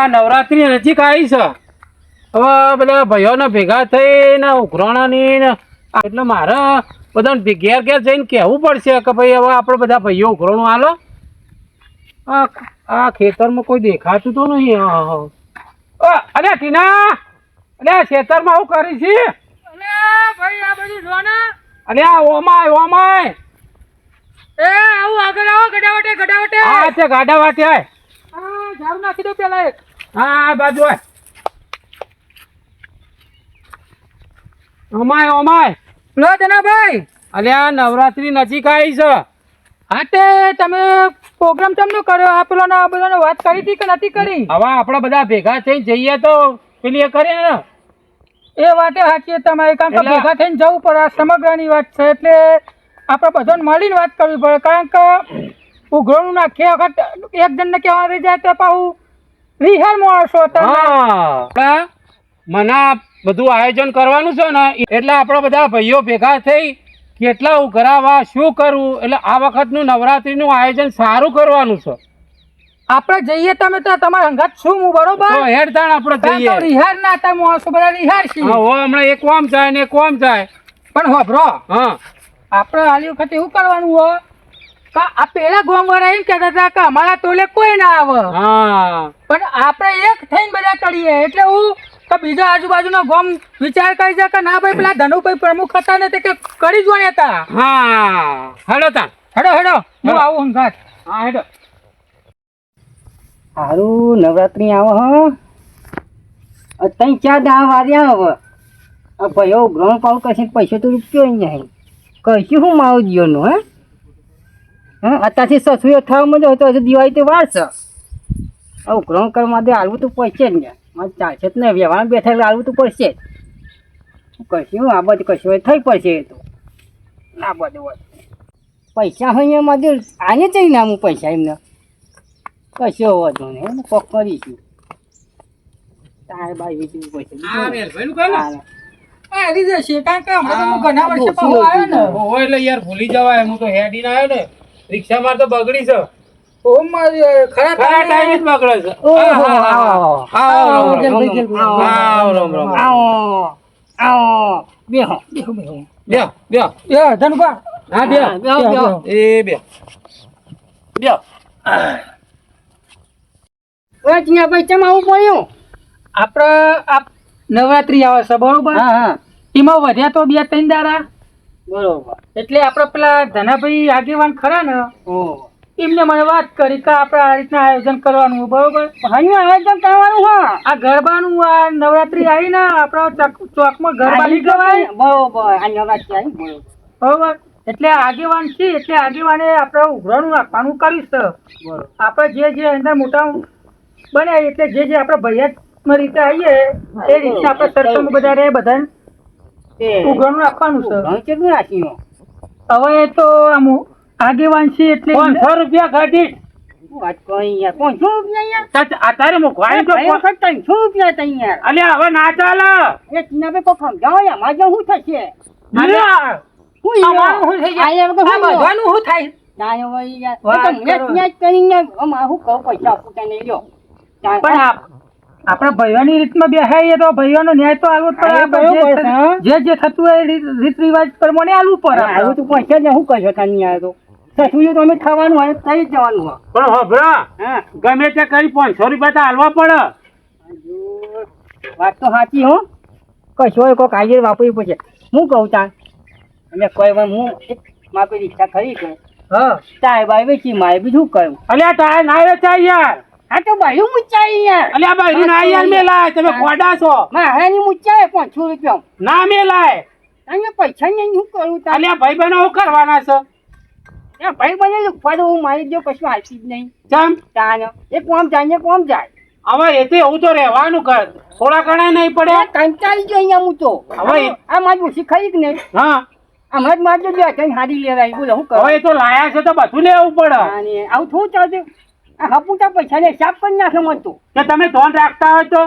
આ નવરાત્રી નજીક આવી છે. હવે બધા ભાઈઓને ભેગા થઈને ઉઘરાણાની આ એટલે મારે બધાને ઘેર ઘેર જઈને કહેવું પડશે કે ભાઈ હવે આપણે બધા ભાઈઓ ઉઘરાણું હાલો. આ આ ખેતરમાં કોઈ દેખાતું તો નહીં. હા, હા. અરે ટીના અરે ખેતરમાં હું કરી છે? ભાઈ આ બધું જો ને. અરે ઓમાય ઓમાય એ આવું આગળ આવો ગડાવટે ગડાવટે આ છે ગાડા વાટે આય. હા નાખી દો પેલા એક. હા આ બાજુ અમાય અમાય લો જનાભાઈ. અરે આ નવરાત્રી નજીક આવી છે. હાટે તમે પ્રોગ્રામ તમને કર્યો? આ પેલો આ બધાને વાત કરી હતી કે નથી કરી? હવે આપણે બધા ભેગા થઈને જઈએ તો પેલી એ કરે ને. એ વાતે સાચી તમારે કારણ કે ભેગા થઈને જવું પડે. આ સમગ્રની વાત છે. એટલે આપણે બધાને મળીને વાત કરવી પડે. કારણ કે ઉઘરોનું નાખીએ વખત એક જણને કહેવા રહી જાય તો પાછું રિહાર માણસો તમે. હા. મને બધું આયોજન કરવાનું છે ને એટલે આપણા બધા ભાઈઓ ભેગા થઈ કેટલા ઉઘરાવા શું કરવું એટલે આ વખતનું નવરાત્રીનું આયોજન સારું કરવાનું છે. આપણે જઈએ તમે તો તમારે હંગાત શું હું બરોબર? તો હેડતાણ આપણે જઈએ. રિહાર ના હતા માણસો બધા રિહાર છીએ? હા હમણાં એક કોમ જાય ને એક કોમ જાય પણ હોભરો હા. આપણે આલી વખતે એવું કરવાનું હોય આ પેલા ગોમ એમ કહેતા હતા કે અમારા તોલે કોઈ ના આવે. હા. પણ આપણે એક થઈને બધા કરીએ. એટલે હું કે બીજા આજુબાજુનો ગોમ વિચાર કરી છે કે ના ભાઈ પેલા ધનુભાઈ પ્રમુખ હતા ને તે કે કરી જ વળ્યા હતા હા. હેડો તા. હેડો હેડો. હું આવું હંગાત હા હેડો. સારું નવરાત્રી આવે હ. તઈ ક્યાં દા વાર્યા હવે? આ ભાઈઓ ગ્રહણ પાવ કશે પૈસો તો રૂપિયો નહીં કહીશું હું મારું જીવનનું હે? હા? અત્યારથી સસુએ થવા માંડ્યો તો હજુ દિવાળી તો વાર છે. હવે ગ્રહણ કરવા માટે હાલવું તો પડશે જ ને. મારે ચાલશે જ ને વ્યવહાર બેઠા એટલે હાલવું તો પડશે જ. કશું આ બધું કશું હોય થઈ પડશે એ તો. આ બધું હોય. પૈસા હોય એમ મારે આને ચઈ નામું પૈસા એમને. કશો વધુ ને એમ કોક કરીશું. તારે બાઈ બીજું. આ પૈસા વેરભાઈનું કાં ને? આ આવી જશે કારણ કે હમણાં ઘણા વર્ષે આવ્યો ને. ઓહો, એટલે યાર ભૂલી જવાય હું તો હેડીને આવ્યો ને. રિક્ષા માં તો બગડી છે ઓ મારી ખરા ખરા ટાઈમે જ બગડે છે ઓહો, આવો, આવો, આવો, રામ, રામ, જલ્દી, જલ્દી, આવો, આવો, રામ, રામ. આવો આવો બેહો બેહો, બેહો. બેહો, બેહો. ધનુભા હા બેહો. બેહો, બેહો. એ બેહો. બેહો. ઓય ટીનાભાઈ ચમ આવું પડ્યું આપણે આ નવરાત્રી આવે છે બરોબર હા હા એમાં વધ્યા તો બે ત્રણ દાડા બરોબર. એટલે આપણા પેલા ધનાભાઈ આગેવાન ખરા ને? એમને મને વાત કરી કે આપણે આ રીતના આયોજન કરવાનું બરોબર? અહીંયા આયોજન કરવાનું હા. આ ગરબાનું આ નવરાત્રી આવી ને આપણા ચોકમાં ગરબા નીકળવાય? બરોબર. આ નવરાત્રી આવી બરોબર? એટલે આગેવાન છે એટલે આગેવાને આપણે ઉઘરાણું રાખવાનું કરીશ છે. આપણે જે જે અંદર મોટા બને એટલે જે જે આપણે ભૈયામાં રીતે આવીએ એ રીતે આપણે સરસંગ બધા રહે બધાને તે ઉઘરાણું રાખવાનું છે? ઘણું કેટલું રાખ્યું હવે તો આમ આગેવાન છે એટલે પાંચસો રૂપિયા કાઢી પૈસા આપણા ભાઈઓની રીતમાં બેહાઈએ તો ભાઈઓનો ન્યાય તો આલવો જ પડે. જે જે થતું હોય રીત રિવાજ પ્રમાણે આલવું પડે આવું તું પૈસા જ શું કરશો તને યાર તો. સસુયું તો અમે ખાવાનું હોય થઈ જવાનું હોય. પણ હભરા ગમે તે કરી પાંચસો રૂપિયા તો હાલવા પડે. હજુ વાત તો સાચી હો. કશો કોઈક હાજર વાપરવી પડશે હું કહું તા અમે કોઈ હું એક મારી રિક્ષા ખરી કે હા. તાય બાય વેચી માય બીજું કહ્યું અલ્યા તારે ના વેચાય યાર. આ તો બાયું મુચ્ચાઈ યાર. અલ્યા ભાઈ ના યાર મેલાય. તમે ખોડા છો. મારાની મુચ્ચાઈ પાંચસો રૂપિયા. ના મેલાય. અહીંયા પૈસા નહીં શું કરું તા અલ્યા ભાઈ બહેનો હું કરવાના છે? એ ભાઈ બને ફાડો હું મારી જો કશું હાલતી જ નહીં. ચમ? તાન. એ કોમ જાય ને કોમ જાય. હવે એ તો એવું તો રહેવાનું કર થોડા ઘણા નહીં પડે. કંટાળી ગયો અહીંયા હું તો. હવે આ મારી ખરી જ નહીં? હા. હમણાં જ મારજો જો કઈ હારી લેવાય બોલો હું હવે એ તો લાયા છે તો બધું લેવું પડે. આવું થોડું ચાલતું. આ હપુટા પૈસા ને હિસાબ કરી નાખે મન તો કે તમે ધોન રાખતા હોય તો?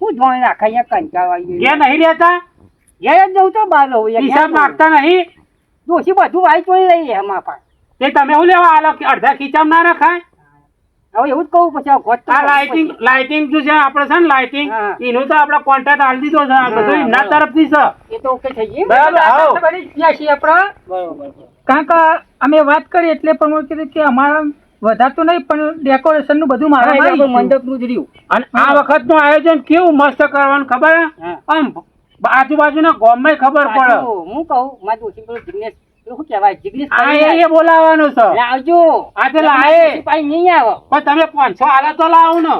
હું ધોન રાખે અહીંયા કંટાળો આવી ઘેર નહીં રહેતા? ઘેર જ જવું તો બહાર રહું હિસાબ માગતા નહીં? દોશી બધું વાઈ ચોઈ લઈએ એમાં પાસે તે તમે હું લેવા આલો? અડધા ખીચામ ના રખાય? હવે એવું જ કહું પછી આ આ લાઇટિંગ લાઇટિંગ જો છે? આપણે છે ને લાઇટિંગ એનું તો આપણે કોન્ટ્રાક્ટ આલી દીધો છે. આ બધું એમના તરફથી છે. એ તો ઓકે થઈ ગઈ બરાબર આવો. આપણે બરોબર કારણ કે અમે વાત કરી એટલે પણ કીધું કે અમારા વધારતું નહીં પણ ડેકોરેશનનું બધું મારા મંડપનું જ રહ્યું. અને આ વખતનું આયોજન કેવું મસ્ત કરવાનું ખબર. આમ આજુબાજુના ગામમાં ખબર પડે. હું કહું મારું ડોશી પેલો જિગ્નેશ શું કહેવાય? જિગ્નેશ એ બોલાવાનું છે. આવજો. આ તો લાવે. પાઈ નહીં આવો. પણ તમે પાંચસો આલા તો લાવો ને.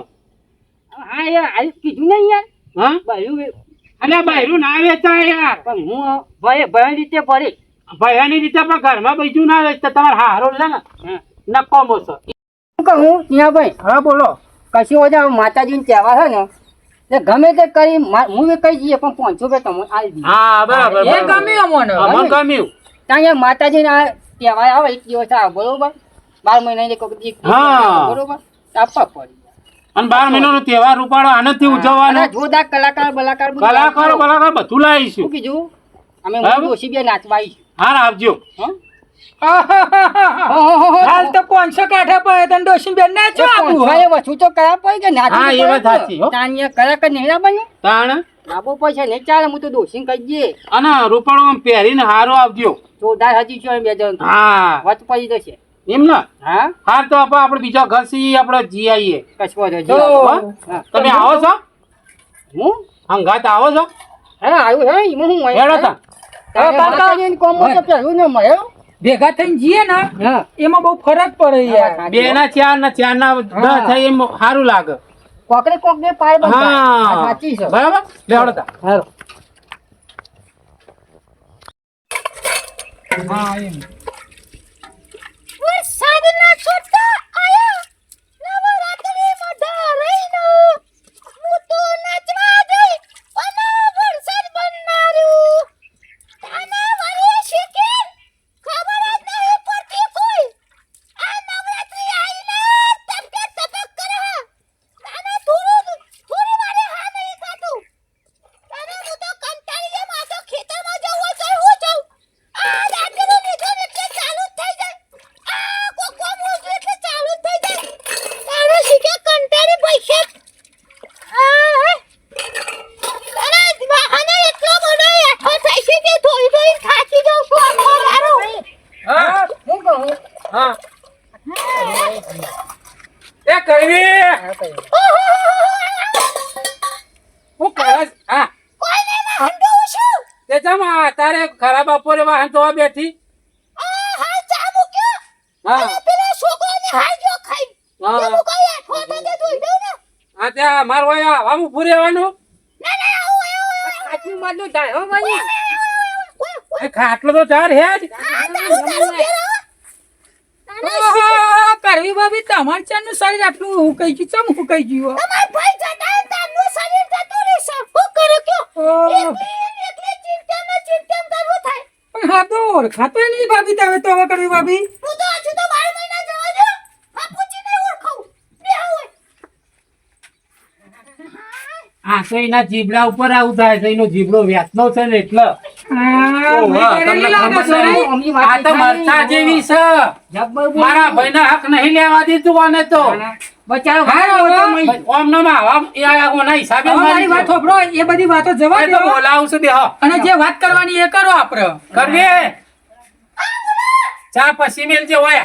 હા યાર આ કીધું નહીં યાર. હા? બહેરું અને બૈરું ના વેચાય યાર. પણ હું ભય ભય રીતે ભરી ભયાની રીતે પણ ઘરમાં બીજું ના વેચતા. તમારે હારો છે ને. નકોમો છે? શું કહું ત્યાં ભાઈ હા બોલો. કશી વજહ માતાજીને તહેવાર છે ને તે ગમે તે કરી હું કહી જઈએ પણ પાંચસો બે તમે આવી દીધી હા બરાબર એ ગમ્યું અમને. અમને ગમ્યું. ત્યાં અહીંયા માતાજીના તહેવાર આવે એક દિવસ આવે બરોબર? બાર કોઈક દિવસ હા. આવે, બરોબર? આપવા પડી અને બાર મહિનાનો તહેવાર ઉપાડો આનંદથી ઉજવવાનો. જોરદાર કલાકાર બલાકાર કલાકારો બલાકાર બધું લાવીશું. શું કીધું? અમે ઓછી બે નાચવા આવીશું. હા આવજો. હં? હાલ તો પાંચસો કાઠા પડે તને ડોશી બેન ના છો આપું હવે વસ્તુ તો કરા પડે કે ના હા, એ વાત સાચી. હો. અહીંયા કલાકાર નહીં ના બન્યું? તાણ? આબો પૈસા નહીં ચાલે હું તો ડોશીને કહી દઈએ. અને રૂપાળો આમ પહેરીને હારો આવજો. જોરદાર હજી છો એમ બે જણ. હા. વચ પડી જશે. એમ ને? હા? હા તો આપણે બીજો ઘર સી આપણે જી આવીએ કશો. તમે આવો છો? હું? હંગાત આવો છો? હે આવ્યું હે એમાં હું? હેડો તા. તો પહેલું ને મળે હો. ભેગા થઈને જઈએ ને એમાં બહુ ફરક પડે યાર. બે ના ચાર ના ચાર ના દસ થાય એમ સારું લાગે. કોકને કોકને પાય. હા. સાચી છે. બરાબર? લેવડતા હા એમ વરસાદના છોટા આયા નવરાત્રી મઢા રહીનો હું તો નાચવા ગઈ અને વરસાદ બનનારું તાના વરે શીખે ખબર જ નહીં પડતી કોઈ આ નવરાત્રી આઈને તપકે તપક કરે તાના થોડું થોડી વારે હા નહીં ખાતું તાના હું તો કંટાળી ગઈ માં તો ખેતરમાં જવું તો હું જાઉં આ રાત્રિનો નિધન એટલે ચાલુ જ થઈ જાય આ કોકો મોજું એટલે ચાલુ જ થઈ જાય તારે શીખે કંટાળી પૈસે આ હે તારે વાહને એટલો બધો એઠો થઈ છે કે ધોઈ ધોઈ થાકી જાઉં છું આખો દાડો હા હું કહું હા એ કરવી હું કરસ હા કોઈને વાહન દઉં છું જમ આ તારે ખરાબ બપોરે વાહન તો બેઠી? હા. કઈ ને. ત્યાં માર ના ના આવું આવું સાચું મારું ધાય હો ભાઈ. એ ખાટલો તો ચાર હે જ. કરવી બાબી તમારે ચાનું શરીર આટલું હું કહી ગયું ચમ હું કઈ ગયું? ઓળખાતો નહીં ભાભી તમે તો હવે કરવી ભાભી. હું તો હજુ તો 12 મહિના જવા દો આ પૂછીને ઓળખાવું બે હોય. આ એના જીબડા ઉપર આવું થાય? છે એનો જીબડો વ્યાસનો છે ને એટલે. હા, ઓહો, મેં કરેલી તમને લાગે ખબર છે. નહીં? અમની વાત આ તો નહીં જેવી છે. મારા ભાઈને હક નહીં લેવા દીધું આને તો. બચારો એ હિસાબે હવે મારી મારી વાત સાંભળો એ બધી વાતો જવા દો. બોલાવું છું અને જે વાત કરવાની એ કરો આપણે કરવી ચા પછી મેલજે હોય.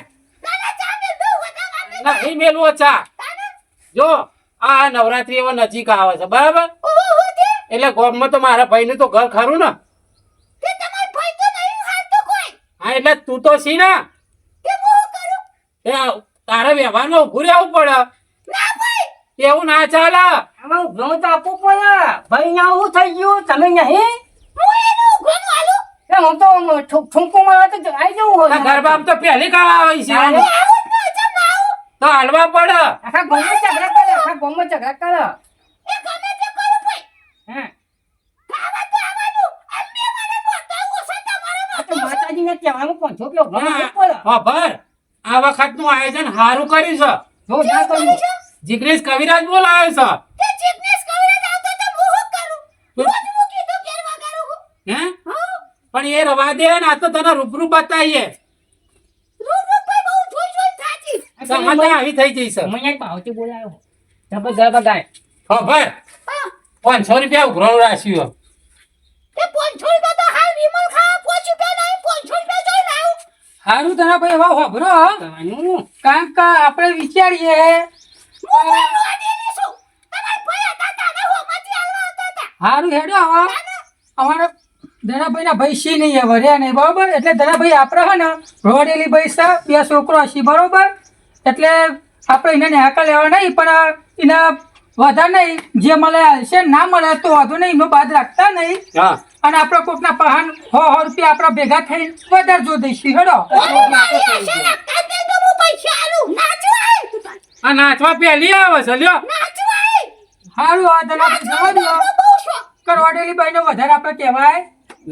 મેં નહીં મેલવો ચા. જો આ નવરાત્રી એવા નજીક આવે છે બરાબર? એટલે ગોમમાં તો મારા ભાઈનું તો ઘર ખરું ને. કે તમાર ભાઈ તો નહીં હાલ તો કોઈ. હા એટલે તું તો છી ને? કે હું કરું? એ તારે વ્યવહારમાં ઉભું રહેવું પડે. એવું ના ચાલે. આમાં ઉઘરાણું તો આપવું પડે. ભાઈ ના હું થઈ ગયું. તમે નહીં હું તો ઠું- ઠુમકો મારવા તો આવી જવું હોય. આ ગરબામાં તો પહેલી કાળ આવે છે. ચાલે. આવું જ ન જમ આવું? તો હાલવા પડે. આખા ગામમાં ઝઘડા કરે આખા ગામમાં ઝઘડા કરે. એ ગમે તે કરું ભાઈ. હા. માતાજીને કહેવાનું આ વખતનું આયોજન સારું કર્યું છે. જીગ્રેશ કવિરાજ બોલાવે છે કે જિગ્નેશ કવિરાજ આવતો તો હું શું કરું તું- રોજ હું કીધું કેરવા કરું છું. હે હા પણ એ રવા દે ને આ તો તને રૂબરૂ બતાવીએ. જોઈ જોઈ સમાચાર આવી થઈ જઈશ મને એક ભાવથી બોલાયો. જબરજસ્ત ગાય હા ભાઈ. પાંચસો રૂપિયા ઉઘરાણું રાખ્યું પાંચસો રૂપિયા તો હાલ વિમલ ખા પાંચ રૂપિયા નહીં? પાંચસો રૂપિયા જોઈ લાવ સારું તને ભાઈ હવે હોભરો કારણ કે આપણે વિચારીએ. હું બોલવા દેલી છું તમારા ભાઈ હતા તાને હોમાંથી હાલવા હતા. તા સારું હેડો હવે. અમારા ધનાભાઈ ના ભાઈ સી નહીં હવે રહ્યા નહીં બરોબર? એટલે ધનાભાઈ આપણે હે ને રોડેલી ભાઈ છે બે છોકરો હશે બરોબર? એટલે આપણે એને હાકા લેવા નહીં પણ એના વધારે નહીં. જે મળે હશે ના મળે તો વધુ નહીં એનો બાદ રાખતા નહીં. અને આપણે કોકના પહાણ સો સો રૂપિયા આપણા ભેગા થઈ વધારે જો દઈશું હેડો. આ નાચવા પહેલી આવે છે લ્યો. સારું આ ધનાભાઈ જવા દો. કરવાડેલી ભાઈ વધારે આપણે કહેવાય.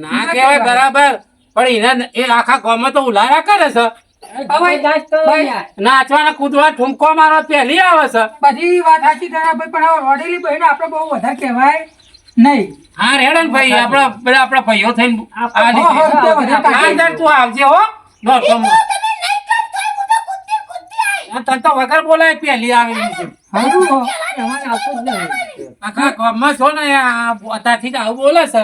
ના કહેવાય બરાબર. પણ એને એ આખા ગામમાં તો ઉલારા કરે છે. નાચવાના કૂદવા ઠુમકો મારો પહેલી આવે છે. બધી વાત સાચી ધનાભાઈ પણ હવે રોડેલી ભાઈને આપણે બહુ વધારે કહેવાય નહીં. હા રેડન ભાઈ આપડે પેલા આપડા ભાઈઓ થઈને તું આવજે હો. દોઢસોમાં. તમે નહીં કરતા તો કુદતી કુદતી આઈ. આ તને તો વગર બોલાય પહેલી આવેલી છે. આખા ગામમાં છો ને આ અત્યારથી જ આવું બોલે છે.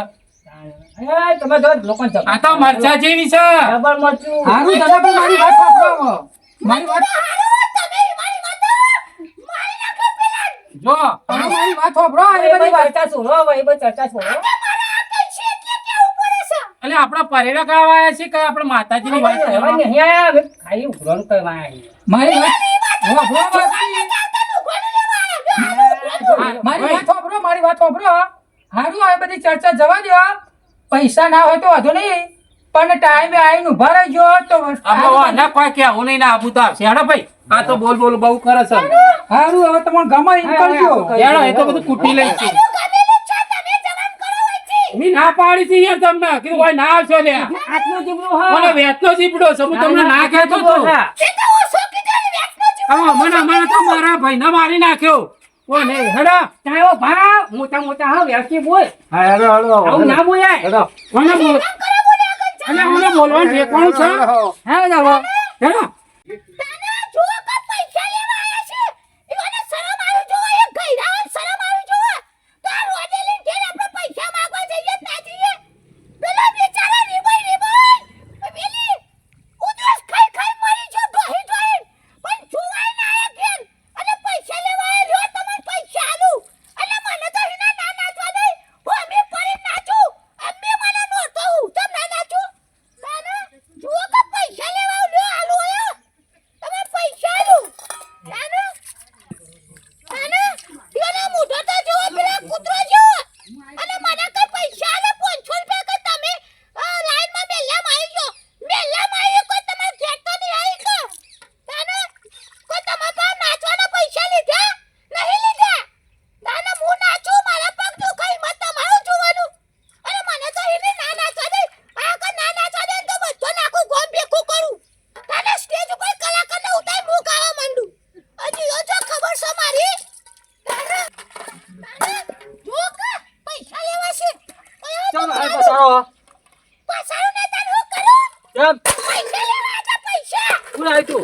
તમે જો લોકોને આ તો મરચા જેવી છે. જબર મરચું. સારું ધનાભાઈ મારી વાત સાંભળો. મારી વાત તમે મારી વાત મારી જો મારી વાત સાંભળો એ બધી ચર્ચા છોડો હવે, એ બધી ચર્ચા છોડો. મારા આ કઈ છે એટલે કેવું પડે છે એટલે આપડા પરેરા ગાવા આવ્યા છે કે આપણે માતાજીની વાત કરવા? નહીં ખાલી ઉઘરાણું કરવા આયા. મારી વાત મારી. હા, મારી ભાઈ, વાત સાંભળો મારી વાત સાંભળો. સારું આ બધી ચર્ચા જવા દો. પૈસા ના હોય તો વાંધો નહીં. પણ ટાઈમે આવીને ઊભા રહેજો. તો ના કોઈ કે હું નહીં ના આબુ તો આવશે. હેડો ભાઈ. આ તો બોલ બોલ બહુ કરે છે. સારું હવે તમને ગમે એમ કરજો. હેડો એ તો બધું કૂટી લઈ છે. મી ના પાડી છે યાર તમને. કે કોઈ ના આવશો લે. આટલો જીબડો હા. મને વેતનો જીબડો છે હું તમને ના કહેતો તો. હા. હા, મને મને તો મારા ભાઈ ના મારી નાખ્યો. ઓ નહીં હેડો તારો ભાવ મોટા મોટા હા વ્યવસ્થિત બોલ. હા હેડો હેડો આવું ના બોલાય. હેડો. મને બોલ? અને મને બોલવાનું ઠેકાણું છે? હા જાવો હેડો જુઓ કે પૈસા લેવા લ્યો આલુ આયો તમે પૈસા લો નાનો નાનો ઈવાનો મોઢો તો જુઓ પેલા કૂતરો જેવો અને મને કઈ પૈસા આલે 500 રૂપિયા કે તમે આ લાઈનમાં મેલ્લામાં આવી ગયો મેલ્લામાં આવી કોઈ તમારે ઘેર તો નહીં આવી કે નાનો કોઈ તમારા પાસે નાચવાના પૈસા લીધા નહીં લીધા નાનો હું નાચું મારા પગ દુખાય મત તમારું જોવાનું અને મને તો એને ના નાચવા દે આ કે ના નાચવા દે તો બધો નાખું ગોમ ભેગું કરું તાને સ્ટેજ ઉપર કલાકારને ઉતારી હું ગાવા માંડું હજી યો જો ખબર છે મારી તારે તારે જો કે પૈસા લેવા છે ચાલ આ પસારો લેવા હતા પૈસા શું લાવ્યું તું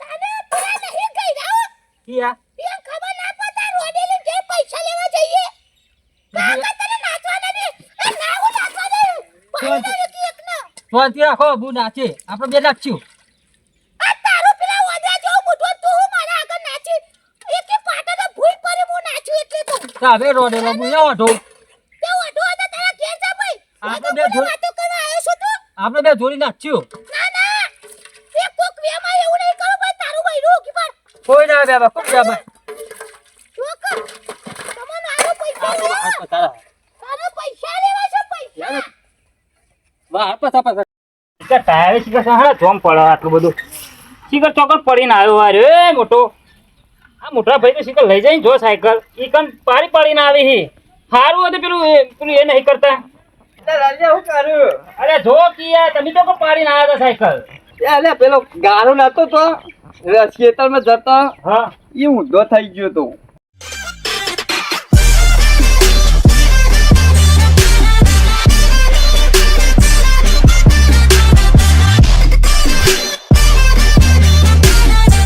તાને પૂરા નહીં ગઈ રાવ કિયા પૈસા લેવા જઈએ કાકા તને નાચવાના ને એ ના હું નાચવા દે પાણી રાખો, બહુ નાચે. આપણે બે નાચ્યું આ તારો પેલા વાદળા જેવો મોટો તું હું મારા આગળ નાચી એકે પાટા તો ભૂલ પડે હું નાચું તો તો હવે રોડેલો હું ના વાંધો તે ઓઢો હતો તારા ઘેર જા ભાઈ. આપણે આપણે બે જોડ- વાતો કરવા આવ્યો છું તું. આપણે બે જોડી નાખ્યું ના ના. એ કોક વેમાં એવું નહીં કરું ભાઈ તારું બૈરું કે પણ. કોઈ ના બે ખૂબ બે ભાઈ જોક તમને આરો પૈસા લેવા. તારો. પૈસા લેવા છે પૈસા. વાહ પસા પસા. શિખર ટાયર શિખર હા જોમ પડે આટલું બધું. શિખર ચોકર પડીને આવ્યો અરે મોટો. આ મોટા ભાઈ તો શિખર લઈ જઈને જો સાયકલ ઈ કન પાડી પાડીને આવી હી. સારું હતું પેલું પેલું એ નહીં કરતા. અરે જો કિયા તમે તો પાડીને આવ્યા હતા સાયકલ. એટલે પેલો ગારો નતો તો? ખેતરમાં જતા? હા. એ ઊંધો થઈ ગયો તો.